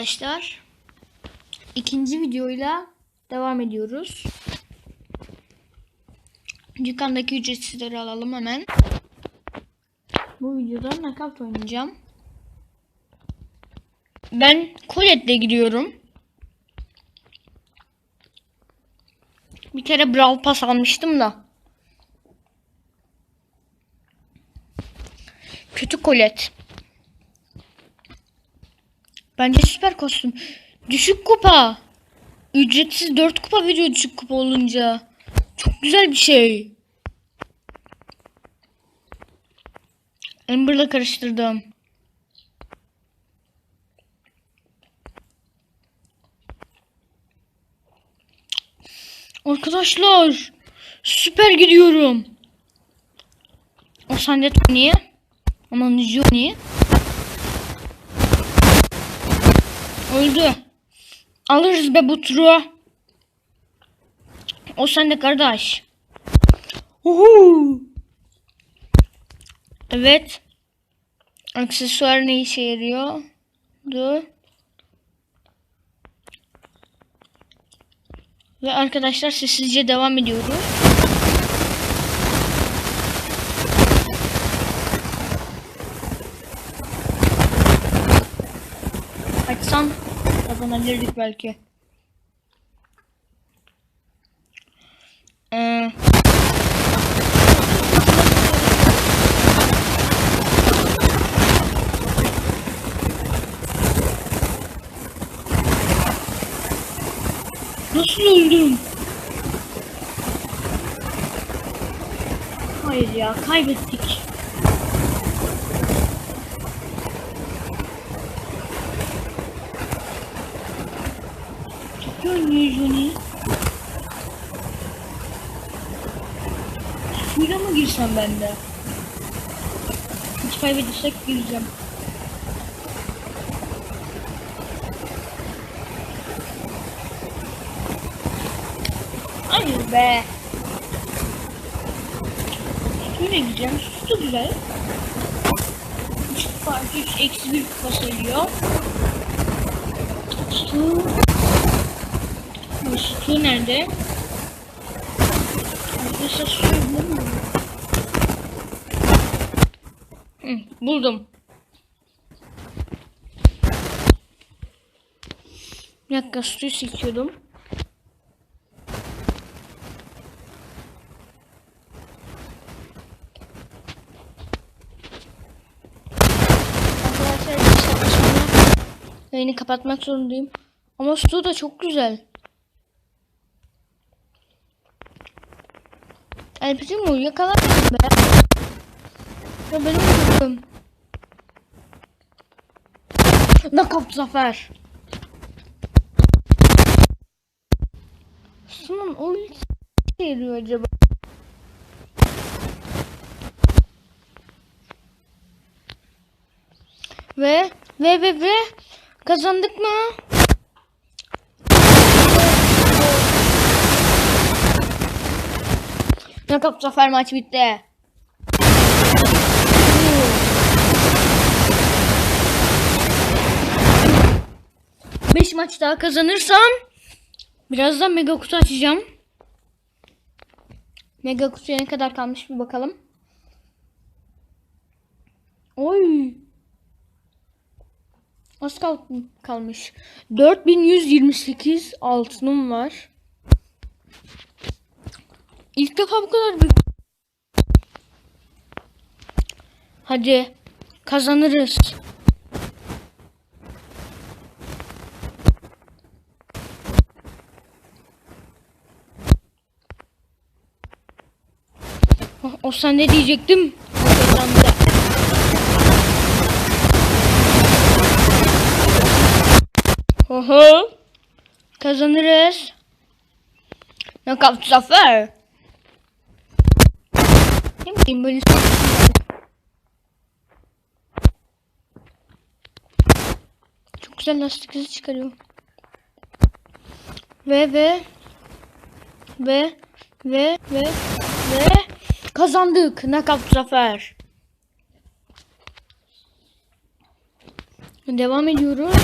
Arkadaşlar ikinci videoyla devam ediyoruz. Dükkandaki ücretsizleri alalım hemen. Bu videoda nakavt oynayacağım. Ben Colette'le gidiyorum. Bir kere Brawl Pass almıştım da. Kötü Colette. Bence süper kostüm. Düşük kupa. Ücretsiz 4 kupa veriyor düşük kupa olunca. Çok güzel bir şey. Amber'la karıştırdım. Arkadaşlar süper gidiyorum. O sende Tony. Aman Johnny. Öldü. Alırız be bu turu. O sende kardeş. Uhu. Evet. Aksesuar ne işe yarıyor? Dur. Ve arkadaşlar sessizce devam ediyoruz. Açsam kazanabilirdik belki. Ee, Nasıl öldüm? Hayır ya kaybettik. Johnny. Suyla mı girsem ben de? Hiç kaybedersek gireceğim. Hayır be. Suyla gideceğim. Su güzel. 3 fark 3 eksi 1 kupa sayıyor. Su nerede? Arkadaşlar su bulamıyorum. Hı, buldum. Bir dakika suyu silkiyordum. Yayını kapatmak zorundayım. Ama su da çok güzel. Elbette mi yakalarım be? Ya benim kızım. Nakap zafer. Sunun o yarıyor acaba? Ve ve ve ve kazandık mı? Nakap zafer maç bitti. Beş maç daha kazanırsam birazdan mega kutu açacağım. Mega kutuya ne kadar kalmış bir bakalım. Oy. Az kal kalmış. 4128 altınım var. İlk defa bu kadar büyük. Hadi kazanırız. O, o sen ne diyecektim? Oho. Kazanırız. Knockout zafer. Ne bileyim böyle Çok güzel lastik izi çıkarıyor. Ve ve ve ve ve ve kazandık. Knockout zafer. Devam ediyoruz.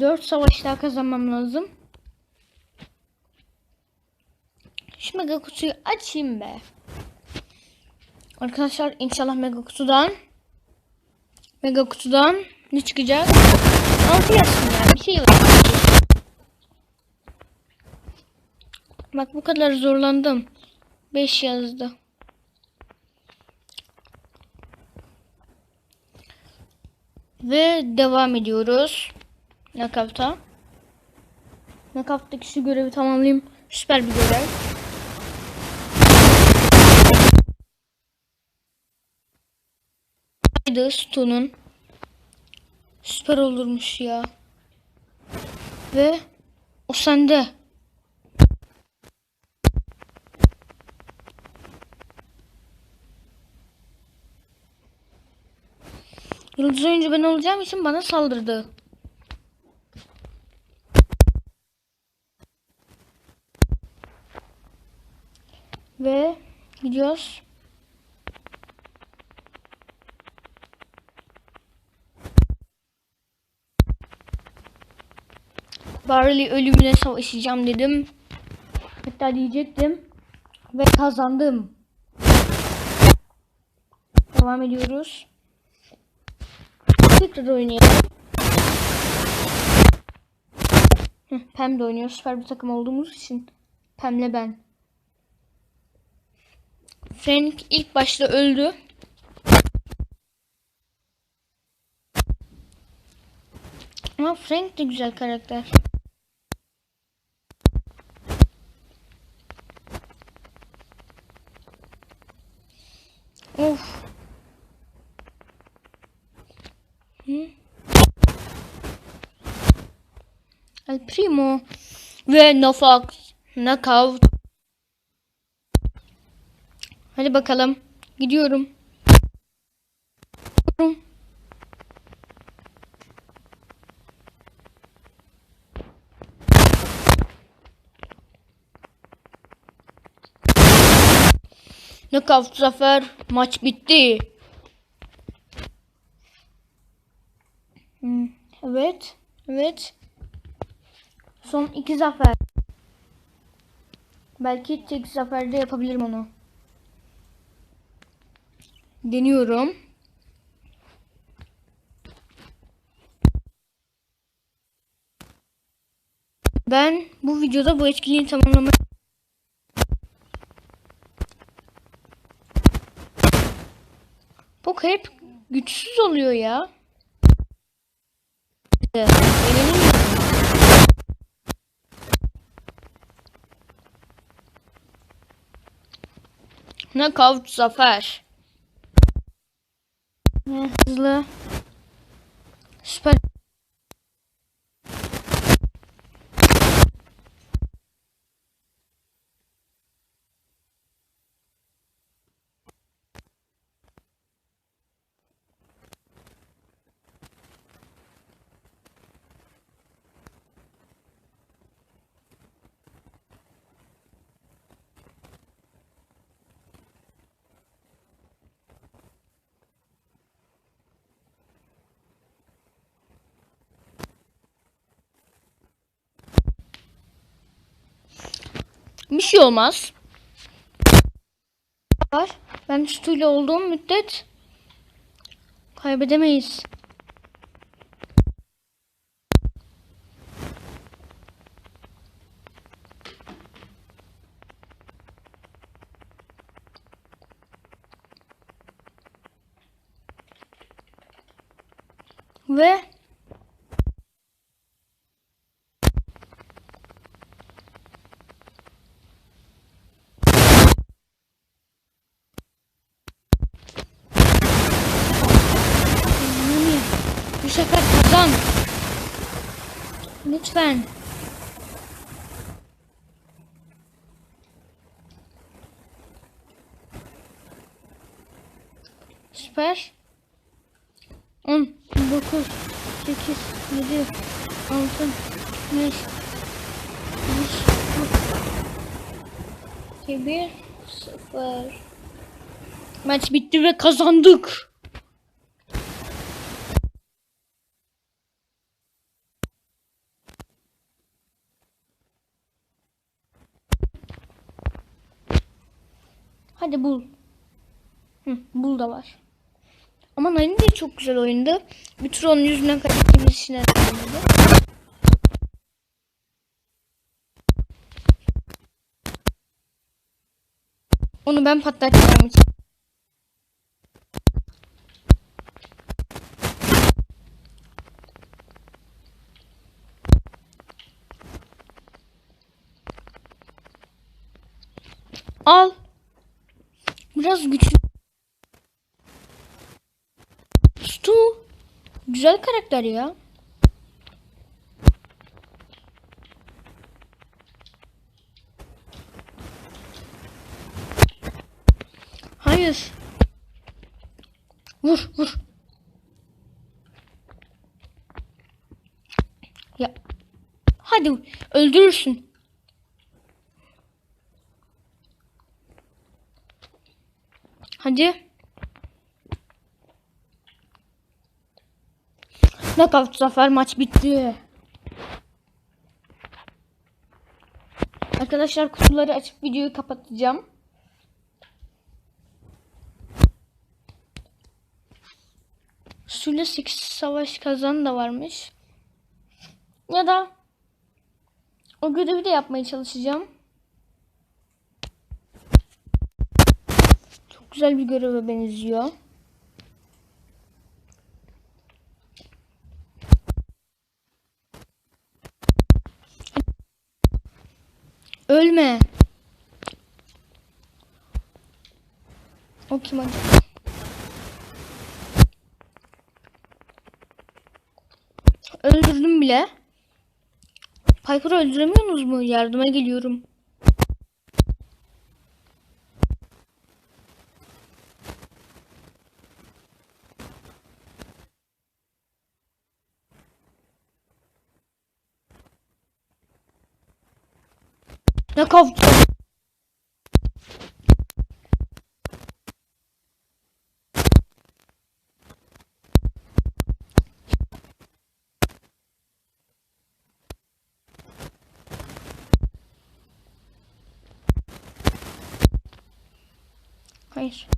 4 savaş daha kazanmam lazım. Şu mega kutuyu açayım be. Arkadaşlar inşallah mega kutudan mega kutudan ne çıkacak? 6 yazsın ya bir şey var. Bak bu kadar zorlandım. 5 yazdı. Ve devam ediyoruz. Knockout'a. Knockout'taki şu görevi tamamlayayım. Süper bir görev. Haydi Stone'un. Süper olurmuş ya. Ve o sende. Yıldız oyuncu ben olacağım için bana saldırdı. Ve gidiyoruz. Barley ölümüne savaşacağım dedim. Hatta diyecektim. Ve kazandım. Devam ediyoruz. Tekrar oynayalım. Pem de oynuyor. Süper bir takım olduğumuz için. Pem'le ben. Frank ilk başta öldü. Ama Frank de güzel karakter. Of. Hı? El Primo ve Nofox Knockout. Hadi bakalım. Gidiyorum. Knockout zafer. Maç bitti. Hmm, Evet. Evet. Son iki zafer. Belki tek zaferde yapabilirim onu. Deniyorum. Ben bu videoda bu etkinliği tamamlamaya hep güçsüz oluyor ya. Benim Knockout zafer. Hızlı. Süper. Bir şey olmaz. Var. Ben sütüyle olduğum müddet kaybedemeyiz. Ve Nani, bu sefer kazan. Lütfen. Süper. 10, 9, 8, 7, 6, 5, 5, 2, 1, 0. Maç bitti ve kazandık. Hadi bul. Bul da var. Ama Nani de çok güzel oyundu. Bir tur onun yüzünden kaybettiğimiz için herhalde. Onu ben patlatacağım için. Al. Biraz güçlü. Stu. Güzel karakter ya. Hayır. Vur vur. Ya. Hadi öldürürsün. Hadi. Knockout zafer maç bitti. Arkadaşlar kutuları açıp videoyu kapatacağım. Suyla 8 savaş kazan da varmış. Ya da o görevi de yapmaya çalışacağım. Güzel bir göreve benziyor. Ölme. O kim? Öldürdüm bile. Piper'ı öldüremiyorsunuz mu? Yardıma geliyorum. Ne kavga? Hayır.